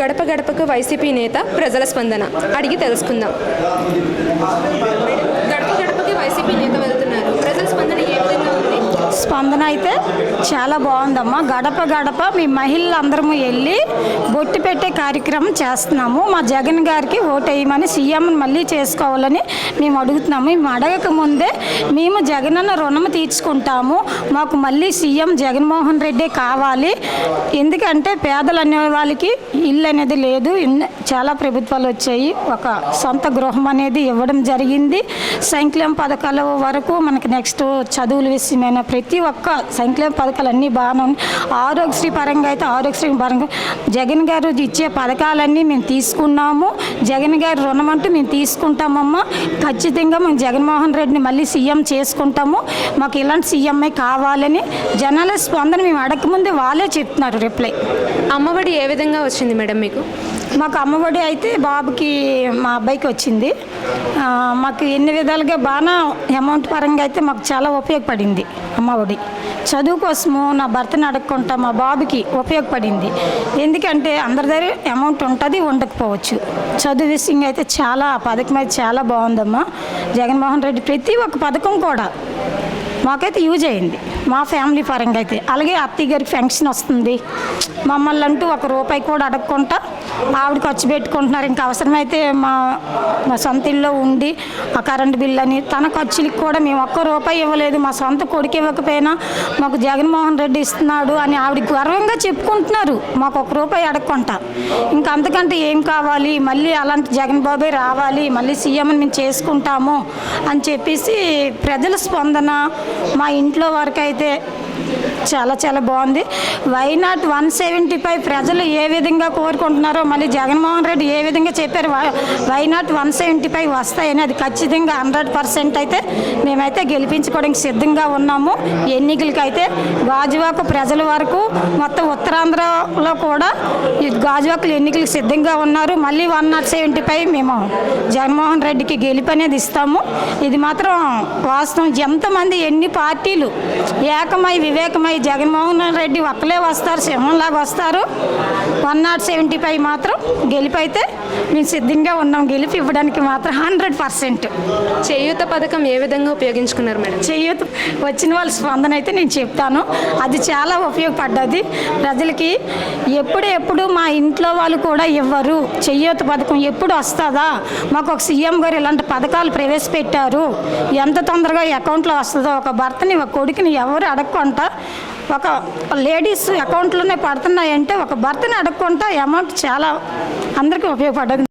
గడప గడపకు వైసీపీ నేత ప్రజల స్పందన అడిగి తెలుసుకుందాం. గడప గడపకి వైసీపీ నేత వెళ్తున్నారు ప్రజల స్పందన ఏ విధంగా ఉంది స్పందన అయితే చాలా బాగుందమ్మా. గడప గడప మీ మహిళలందరము వెళ్ళి బొట్టు పెట్టే కార్యక్రమం చేస్తున్నాము. మా జగన్ గారికి ఓటు వేయమని సీఎం మళ్ళీ చేసుకోవాలని మేము అడుగుతున్నాము. మేము అడగక ముందే మేము జగనన్న రుణం తీర్చుకుంటాము. మాకు మళ్ళీ సీఎం జగన్మోహన్ రెడ్డి కావాలి. ఎందుకంటే పేదలు అనే వాళ్ళకి ఇల్లు అనేది లేదు. చాలా ప్రభుత్వాలు వచ్చాయి. ఒక సొంత గృహం అనేది ఇవ్వడం జరిగింది. సంక్షేమ పథకాల వరకు మనకి నెక్స్ట్ చదువుల విషయమైన ప్రతి ప్రతి ఒక్క సంక్షేమ పథకాలు అన్నీ బాగానే ఉన్నాయి. ఆరోగ్యశ్రీ పరంగా అయితే ఆరోగ్యశ్రీ పరంగా జగన్ గారు ఇచ్చే పథకాలన్నీ మేము తీసుకున్నాము. జగన్ గారి రుణం అంటూ మేము తీసుకుంటామమ్మా. ఖచ్చితంగా మేము జగన్మోహన్ రెడ్డిని మళ్ళీ సీఎం చేసుకుంటాము. మాకు ఇలాంటి సీఎంఏ కావాలని జనాల స్పందన మేము అడగకముందే వాళ్ళే చెప్తున్నారు రిప్లై. అమ్మఒడి ఏ విధంగా వచ్చింది మేడం మీకు? మాకు అమ్మఒడి అయితే బాబుకి మా అబ్బాయికి వచ్చింది. మాకు ఎన్ని విధాలుగా బాగా అమౌంట్ పరంగా అయితే మాకు చాలా ఉపయోగపడింది అమ్మఒడి చదువు కోసము నా భర్తను అడగకుండా మా బాబుకి ఉపయోగపడింది. ఎందుకంటే అందరి దగ్గర అమౌంట్ ఉంటుంది ఉండకపోవచ్చు. చదువు విషయంగా అయితే చాలా పథకం అయితే చాలా బాగుందమ్మా. జగన్మోహన్ రెడ్డి ప్రతి ఒక్క పథకం కూడా మాకైతే యూజ్ అయింది. మా ఫ్యామిలీ పరంగా అయితే. అలాగే అత్తయ్య గారికి ఫంక్షన్ వస్తుంది. మమ్మల్ని అంటూ ఒక రూపాయి కూడా అడగకుండా ఆవిడ ఖర్చు పెట్టుకుంటున్నారు. ఇంకా అవసరమైతే మా మా సొంత ఇల్లు ఉండి ఆ కరెంట్ బిల్ అని తన ఖర్చులకి కూడా మేము ఒక్క రూపాయి ఇవ్వలేదు. మా సొంత కొడుకు ఇవ్వకపోయినా మాకు జగన్మోహన్ రెడ్డి ఇస్తున్నాడు అని ఆవిడ గర్వంగా చెప్పుకుంటున్నారు. మాకు ఒక రూపాయి అడగకుండా. ఇంకా అంతకంటే ఏం కావాలి? మళ్ళీ అలాంటి జగన్ బాబే రావాలి. మళ్ళీ సీఎంని మేము చేసుకుంటాము అని చెప్పేసి ప్రజల స్పందన మా ఇంట్లో వరకు అయితే చాలా చాలా బాగుంది. వైనాట్ వన్ సెవెంటీ ఫైవ్ ప్రజలు ఏ విధంగా కోరుకుంటున్నారో మళ్ళీ జగన్మోహన్ రెడ్డి ఏ విధంగా చెప్పారు? Why- why not one seventy five వస్తాయని అది ఖచ్చితంగా హండ్రెడ్ పర్సెంట్ అయితే మేమైతే గెలిపించుకోవడానికి సిద్ధంగా ఉన్నాము. ఎన్నికలకైతే గాజువాక ప్రజల వరకు మొత్తం ఉత్తరాంధ్రలో కూడా గాజువాకులు గాజువాకలు ఎన్నికలకు సిద్ధంగా ఉన్నారు. మళ్ళీ వన్ నాట్ సెవెంటీ ఫైవ్ మేము జగన్మోహన్ రెడ్డికి గెలుపు అనేది ఇస్తాము. ఇది మాత్రం వాస్తవం. ఎంతమంది ఎన్ని పార్టీలు ఏకమై వివేకమై జగన్మోహన్ రెడ్డి ఒక్కలే వస్తారు సింహంలాగా వస్తారు. వన్ నాట్ సెవెంటీ ఫైవ్ మాత్రం గెలుపు అయితే మేము సిద్ధంగా ఉన్నాం. గెలుపు ఇవ్వడానికి మాత్రం హండ్రెడ్ పర్సెంట్ చేయూత పథకం ఏ విధంగా ఉపయోగించుకున్నారు మేడం? చెయ్యొద్దు వచ్చిన వాళ్ళ స్పందన అయితే నేను చెప్తాను. అది చాలా ఉపయోగపడ్డది. ప్రజలకి ఎప్పుడు ఎప్పుడు మా ఇంట్లో వాళ్ళు కూడా ఇవ్వరు. చెయ్యొద్దు పథకం ఎప్పుడు వస్తుందా? మాకు ఒక సీఎం గారు ఇలాంటి పథకాలు ప్రవేశపెట్టారు. ఎంత తొందరగా అకౌంట్లో వస్తుందో ఒక భర్తని ఒక కొడుకుని ఎవరు అడగకుండా ఒక లేడీస్ అకౌంట్లోనే పడుతున్నాయంటే ఒక భర్తని అడగకుండా అమౌంట్ చాలా అందరికీ ఉపయోగపడదు